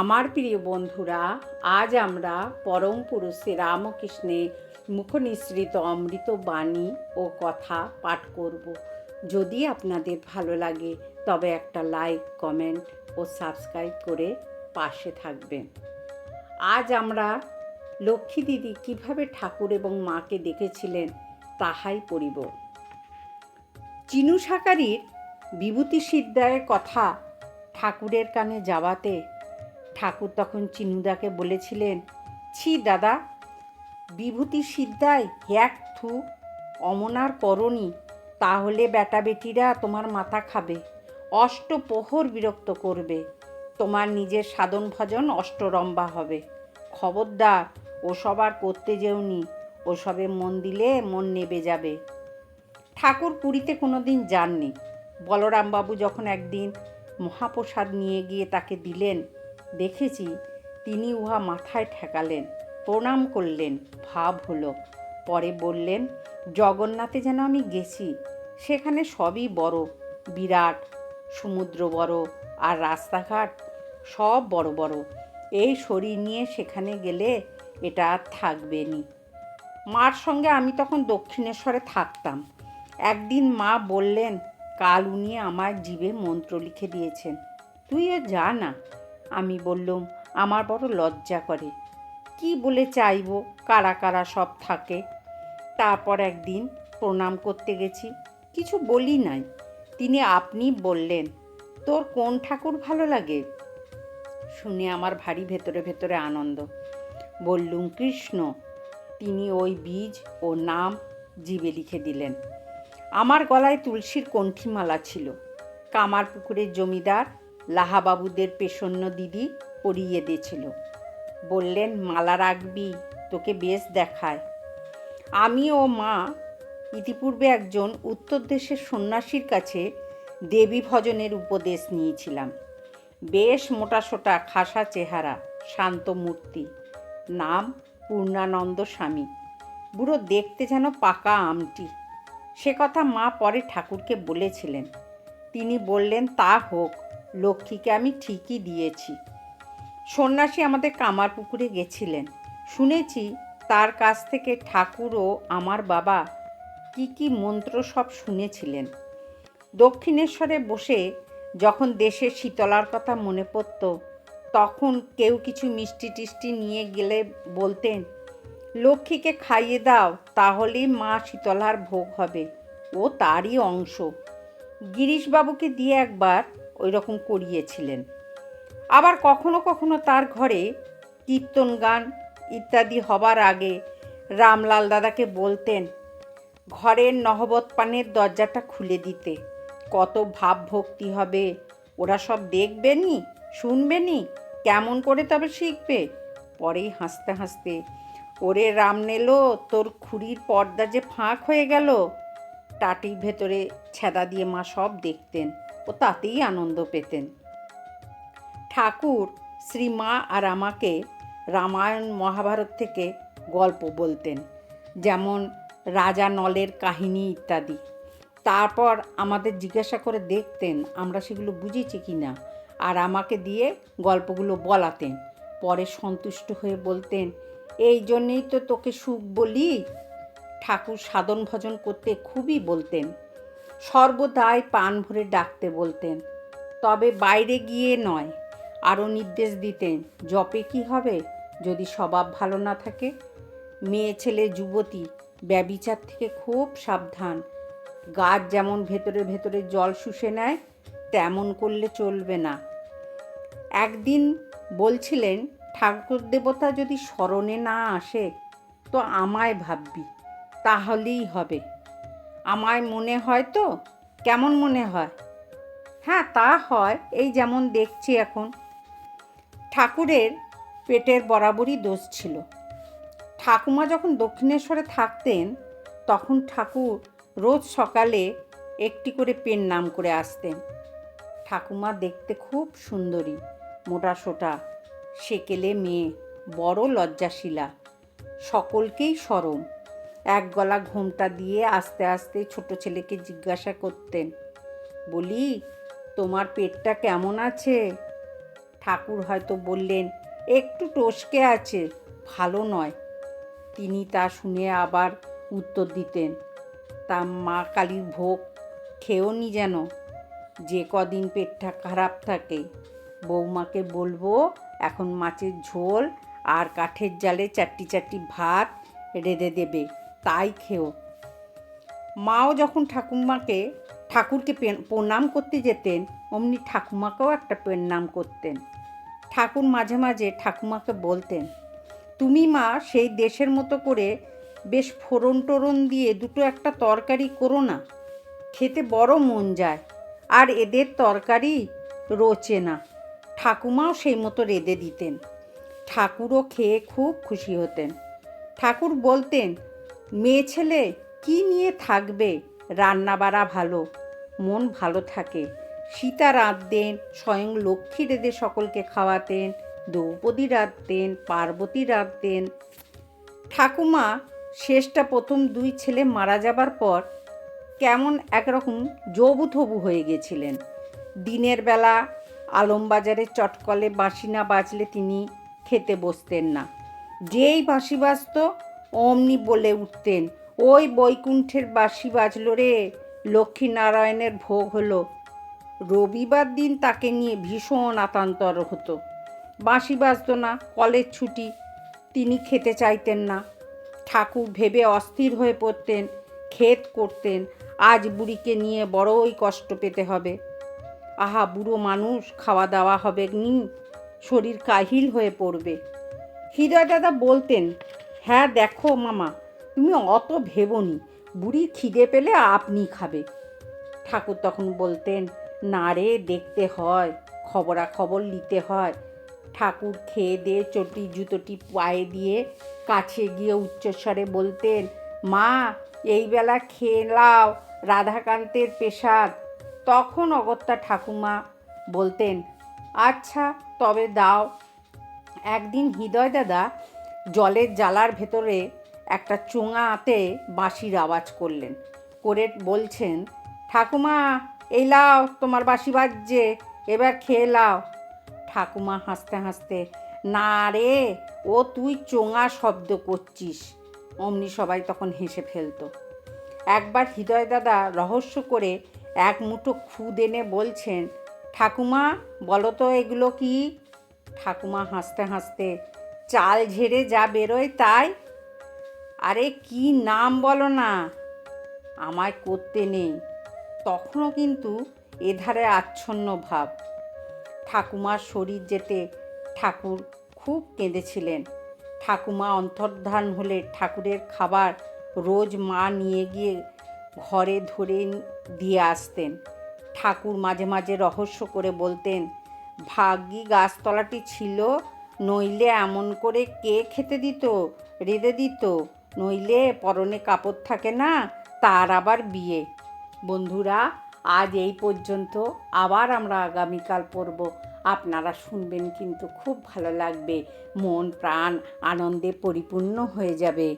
আমার প্রিয় বন্ধুরা, আজ আমরা পরম পুরুষ শ্রী রামকৃষ্ণের মুখনিসৃত অমৃত বাণী ও কথা পাঠ করব। যদি আপনাদের ভালো লাগে, তবে একটা লাইক, কমেন্ট ও সাবস্ক্রাইব করে পাশে থাকবেন। আজ আমরা লক্ষ্মী দিদি কীভাবে ঠাকুর এবং মাকে দেখেছিলেন তাহাই পড়িব। চিনু সাকারির বিভূতি সিদ্ধায়ের কথা ঠাকুরের কানে যাওয়াতে ঠাকুর তখন চিনুদাকে বলেছিলেন, ছি দাদা, বিভূতি সিদ্ধায় এক থু, অমনার করণী, তাহলে বেটা বেটিরা তোমার মাথা খাবে, অষ্টপ্রহর বিরক্ত করবে, তোমার নিজের সাধন ভজন অষ্টরম্বা হবে। খবরদার, ওসব আর করতে যেওনি, ওসবে মন দিলে মন নেবে যাবে। ঠাকুর পুরীতে কোনো দিন যাননি। বলরামবাবু যখন একদিন মহাপ্রসাদ নিয়ে গিয়ে তাকে দিলেন দেখেছি তিনি উহা মাথায় ঠেকালেন, প্রণাম করলেন, ভাব হলো। পরে বললেন, জগন্নাথে যেন আমি গেছি, সেখানে সবই বড়, বিরাট, সমুদ্র বড় আর রাস্তাঘাট সব বড় বড়। এই শরীর নিয়ে সেখানে গেলে এটা আর থাকবে নি। মার সঙ্গে আমি তখন দক্ষিণেশ্বরে থাকতাম। একদিন মা বললেন, কাল উনি আমার জীবে মন্ত্র লিখে দিয়েছেন। তুইও যা না আমি বললুম, আমার বড় লজ্জা করে। কি বলে চাইব? কারা কারা সব থাকে? তারপর একদিন প্রণাম করতে গেছি। কিছু বলি নাই। তিনি আপনি বললেন, তোর কোন ঠাকুর ভালো লাগে? শুনে আমার ভারী ভেতরে ভেতরে আনন্দ। বললুম, কৃষ্ণ। তিনি ওই বীজ ও নাম জীবে লিখে দিলেন। আমার গলায় তুলসীর কণ্ঠিমালা ছিল। কামার পুকুরের জমিদার লাহাবাবুদের পেশন্য দিদি পরিয়ে দিয়েছিল। বললেন, মালা রাখবি, তোকে বেশ দেখায়। আমি ও মা ইতিপূর্বে একজন উত্তর দেশের সন্ন্যাসীর কাছে দেবী ভজনের উপদেশ নিয়েছিলাম। বেশ মোটাসোটা, খাসা চেহারা, শান্ত মূর্তি। নাম পূর্ণানন্দ স্বামী। বুড়ো দেখতে যেন পাকা আমটি। সে কথা মা পরে ঠাকুরকে বলেছিলেন। তিনি বললেন, তা হোক লক্ষ্মীকে আমি ঠিকই দিয়েছি। সন্ন্যাসী আমাদের কামার পুকুরে গেছিলেন। শুনেছি তার কাছ থেকে ঠাকুর ও আমার বাবা কি কি মন্ত্র সব শুনেছিলেন। দক্ষিণেশ্বরে বসে যখন দেশের শীতলার কথা মনে পড়ত, তখন কেউ কিছু মিষ্টি টিষ্টি নিয়ে গেলে বলতেন, লক্ষ্মীকে খাইয়ে দাও, তাহলেই মা শীতলার ভোগ হবে। ও তারই অংশ। গিরিশবাবুকে দিয়ে একবার ওই রকম করিয়েছিলেন। আবার কখনো কখনো তার ঘরে কীর্তন গান ইত্যাদি হবার আগে রামলাল দাদাকে বলতেন, ঘরের নহবত পানের দরজাটা খুলে দিতে। কত ভাব ভক্তি হবে। ওরা সব দেখবে নি শুনবে নি কেমন করে তবে শিখবে? পরেই হাসতে হাসতে, ওরে রাম নেলো, তোর খুঁড়ির পর্দা যে ফাঁক হয়ে গেল। টাটির ভেতরে ছেদা দিয়ে মা সব দেখতেন। ও তাতেই আনন্দ পেতেন। ঠাকুর শ্রীমা আর আমাকে রামায়ণ মহাভারত থেকে গল্প বলতেন, যেমন রাজা নলের কাহিনী ইত্যাদি। তারপর আমাদের জিজ্ঞাসা করে দেখতেন, আমরা সেগুলো বুঝেছি কি না? আর আমাকে দিয়ে গল্পগুলো বলাতেন। পরে সন্তুষ্ট হয়ে বলতেন, এই জন্যেই তো তোকে সুখ বলি। ঠাকুর সাধন ভজন করতে খুবই বলতেন। সর্বদাই পান ভরে ডাকতে বলতেন, তবে বাইরে গিয়ে নয়। আরও নির্দেশ দিতেন, জপে কি হবে? যদি স্বভাব ভালো না থাকে? মেয়ে ছেলে যুবতী, ব্যবিচার থেকে খুব সাবধান। গাছ যেমন ভেতরে ভেতরে জল শুষে নেয়, তেমন করলে চলবে না। একদিন বলছিলেন, ঠাকুর দেবতা যদি স্মরণে না আসে, তো আমায় ভাববি, তাহলেই হবে। আমায় মনে হয় তো? কেমন মনে হয়? হ্যাঁ তা হয়। এই যেমন দেখছি এখন। ঠাকুরের পেটের বরাবরই দোষ ছিল। ঠাকুমা যখন দক্ষিণেশ্বরে থাকতেন, তখন ঠাকুর রোজ সকালে একটি করে পেন নাম করে আসতেন। ঠাকুমা দেখতে খুব সুন্দরী মোটা সোটা সেকেলে মেয়ে, বড় লজ্জাশীলা, সকলকেই সরম। এক গলা ঘোমটা দিয়ে আস্তে আস্তে ছোট ছেলেকে জিজ্ঞাসা করতেন, বলি, তোমার পেটটা কেমন আছে? ঠাকুর হয়তো বললেন, একটু টসকে আছে, ভালো নয়। তিনি তা শুনে আবার উত্তর দিতেন, তা মা কালীর ভোগ খেয়েও নি যেন, যে কদিন পেটটা খারাপ থাকে। বৌমাকে বলব, এখন মাছের ঝোল আর কাঠের জালে চারটি চারটি ভাত রেঁধে দেবে। তাই খেও। মাও যখন ঠাকুমাকে, ঠাকুরকে প্রণাম করতে যেতেন, অমনি ঠাকুমাকেও একটা প্রণাম করতেন। ঠাকুর মাঝে মাঝে ঠাকুমাকে বলতেন, তুমি মা, সেই দেশের মতো করে বেশ ফোড়ন টোড়ন দিয়ে দুটো একটা তরকারি করো না। খেতে বড় মন যায়, আর এদের তরকারি রোচে না। ঠাকুমাও সেই মতো রেঁধে দিতেন। ঠাকুরও খেয়ে খুব খুশি হতেন। ঠাকুর বলতেন মেয়ে ছেলে কি নিয়ে থাকবে? রান্না বাড়া ভালো, মন ভালো থাকে। সীতা রাঁধতেন, স্বয়ং লক্ষ্মী রেঁধে সকলকে খাওয়াতেন, দ্রৌপদী রাঁধতেন, পার্বতী রাঁধতেন। ঠাকুমা, শেষটা প্রথম দুই ছেলে মারা যাবার পর কেমন একরকম জবুথবু হয়ে গেছিলেন। দিনের বেলা আলমবাজারে চটকলে বাঁশি না বাজলে তিনি খেতে বসতেন না। যেই বাঁশি বাজত অমনি বলে উঠতেন, ওই বৈকুণ্ঠের বাঁশি বাজলো রে, লক্ষ্মীনারায়ণের ভোগ হলো। রবিবার দিন তাকে নিয়ে ভীষণ আতান্তর হতো। বাঁশি বাজতো না, কলেজ ছুটি, তিনি খেতে চাইতেন না। ঠাকুর ভেবে অস্থির হয়ে পড়তেন ক্ষেত করতেন, আজ বুড়িকে নিয়ে বড়ই কষ্ট পেতে হবে। আহা, বুড়ো মানুষ, খাওয়া দাওয়া হবে নি, শরীর কাহিল হয়ে পড়বে। হৃদয় দাদা বলতেন হ্যাঁ দেখো মামা, তুমি অত ভেবনি। বুড়ি খিদে পেলে আপনি খাবে। ঠাকুর তখন বলতেন, না রে, দেখতে হয়, খবরাখবর নিতে হয়। ঠাকুর খেয়ে দিয়ে চটি জুতোটি পায়ে দিয়ে কাছে গিয়ে উচ্চস্বরে বলতেন, মা, এই বেলা খেয়ে লাও রাধাকান্তের পেশাদ তখন অগত্যা ঠাকুমা বলতেন আচ্ছা তবে দাও। একদিন হৃদয় দাদা জলের জালার ভেতরে একটা চোঙা আতে বাঁশির আওয়াজ করলেন। করে বলছেন, ঠাকুমা, এই লাও, তোমার বাঁশি বাজছে, এবার খেয়ে লাও। ঠাকুমা হাসতে হাসতে, না রে, ও তুই চোঙা শব্দ করছিস। অমনি সবাই তখন হেসে ফেলতো। একবার হৃদয় দাদা রহস্য করে এক মুঠো খুদ এনে বলছেন, ঠাকুমা, বলো তো এগুলো কি? ঠাকুমা হাসতে হাসতে চাল ঝেড়ে যা বেরোয় তাই? আরে কি নাম বলো না, আমায় করতে নেই। তখনও কিন্তু এধারে আচ্ছন্ন ভাব। ঠাকুমার শরীর যেতে ঠাকুর খুব কেঁদেছিলেন। ঠাকুমা অন্তর্ধান হলে ঠাকুরের খাবার রোজ মা নিয়ে গিয়ে ঘরে ধরে দিয়ে আসতেন। ঠাকুর মাঝে মাঝে রহস্য করে বলতেন ভাগ্যি গাছতলাটি ছিল নইলে এমন করে কে খেতে দিত, রেঁধে দিত? নইলে পরনে কাপড় থাকে না, তার আবার বিয়ে। বন্ধুরা, আজ এই পর্যন্ত আবার আমরা আগামীকাল পড়ব আপনারা শুনবেন কিন্তু খুব ভালো লাগবে। মন, প্রাণ, আনন্দে পরিপূর্ণ হয়ে যাবে।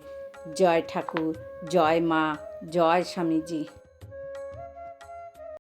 জয় ঠাকুর, জয় মা, জয় স্বামীজি।